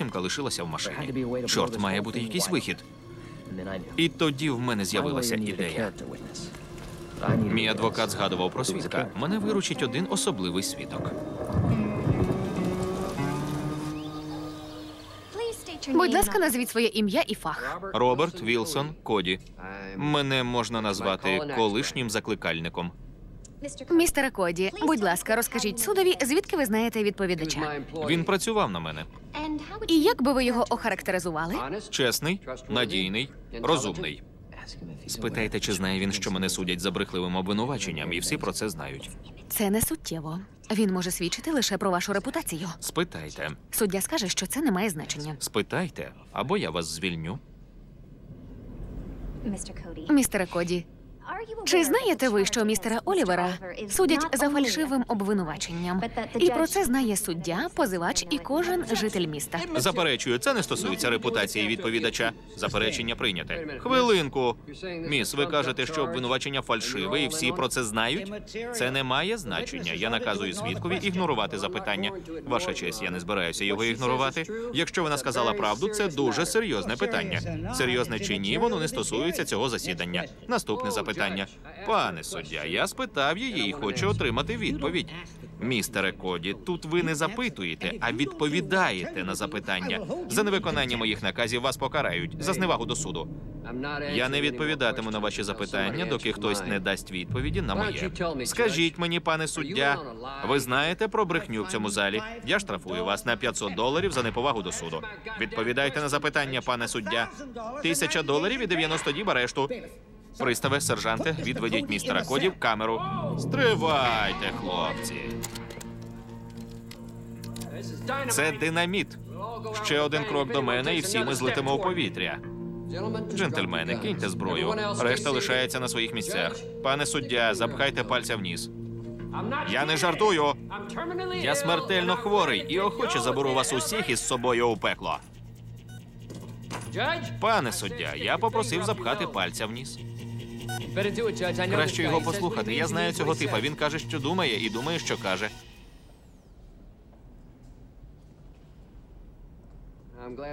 Ластімка лишилася в машині. Чорт, має бути якийсь вихід. І І тоді в мене з'явилася ідея. Мій адвокат згадував про свідка. Мене виручить один особливий свідок. Будь ласка, назвіть своє ім'я і фах. Роберт Вілсон Коді. Мене можна назвати колишнім закликальником. Містере Коді, будь ласка, розкажіть судові, звідки ви знаєте відповідача? Він працював на мене. І як би ви його охарактеризували? Чесний, надійний, розумний. Спитайте, чи знає він, що мене судять за брехливим обвинуваченням, і всі про це знають. Це не суттєво. Він може свідчити лише про вашу репутацію. Спитайте, Суддя скаже, що це не має значення. спитайте, або я вас звільню. Містере Коді, чи знаєте ви, що містера Олівера судять за фальшивим обвинуваченням? І про це знає суддя, позивач і кожен житель міста. Заперечую, це не стосується репутації відповідача. Заперечення прийняте. Хвилинку. Міс, ви кажете, що обвинувачення фальшиве, і всі про це знають? Це не має значення. Я наказую свідкові ігнорувати запитання. Ваша честь, я не збираюся його ігнорувати. Якщо вона сказала правду, це дуже серйозне питання. Серйозне чи ні, воно не стосується цього засідання. Наступне запитання. Пане суддя, я спитав її і хочу отримати відповідь. Містере Коді, тут ви не запитуєте, а відповідаєте на запитання. За невиконання моїх наказів вас покарають за зневагу до суду. Я не відповідатиму на ваші запитання, доки хтось не дасть відповіді на моє. Скажіть мені, пане суддя, ви знаєте про брехню в цьому залі? Я штрафую вас на 500 доларів за неповагу до суду. Відповідайте на запитання, пане суддя. Тисяча доларів і 90 діб арешту. Приставе, сержанте, відведіть містера Коді в камеру. Стривайте, хлопці. Це динаміт. Ще один крок до мене, і всі ми злетимо в повітря. Джентльмени, киньте зброю. Решта лишається на своїх місцях. Пане суддя, запхайте пальця вниз. Я не жартую. Я смертельно хворий і охоче заберу вас усіх із собою у пекло. Пане суддя, я попросив запхати пальця вниз. Краще його послухати. Я знаю цього типа. Він каже, що думає, і думає, що каже.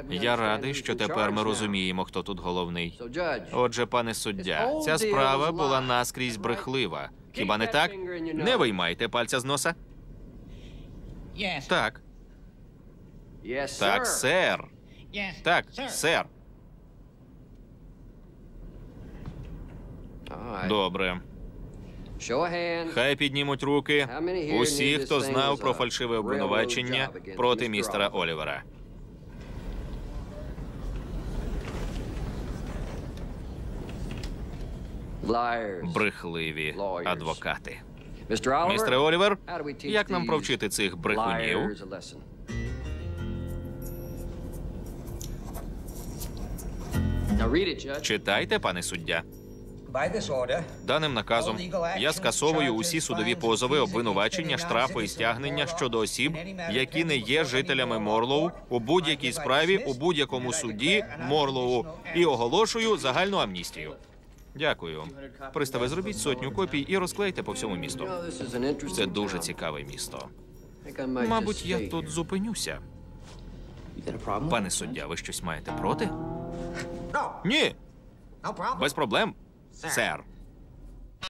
Я радий, що тепер ми розуміємо, хто тут головний. Отже, пане суддя, ця справа була наскрізь брехлива. Хіба не так? Не виймайте пальця з носа. Так, так, сер. Так, сер. Добре. Хай піднімуть руки. Усі, хто знав про фальшиве обвинувачення проти містера Олівера. Брехливі адвокати. Містер Олівер, як нам провчити цих брехунів? Читайте, пане суддя. Даним наказом я скасовую усі судові позови, обвинувачення, штрафи і стягнення щодо осіб, які не є жителями Морлоу у будь-якій справі у будь-якому суді Морлоу, і оголошую загальну амністію. Дякую. Пристави, зробіть сотню копій і розклейте по всьому місту. Це дуже цікаве місто. Мабуть, я тут зупинюся. Пане суддя, ви щось маєте проти? Ні, без проблем, сер.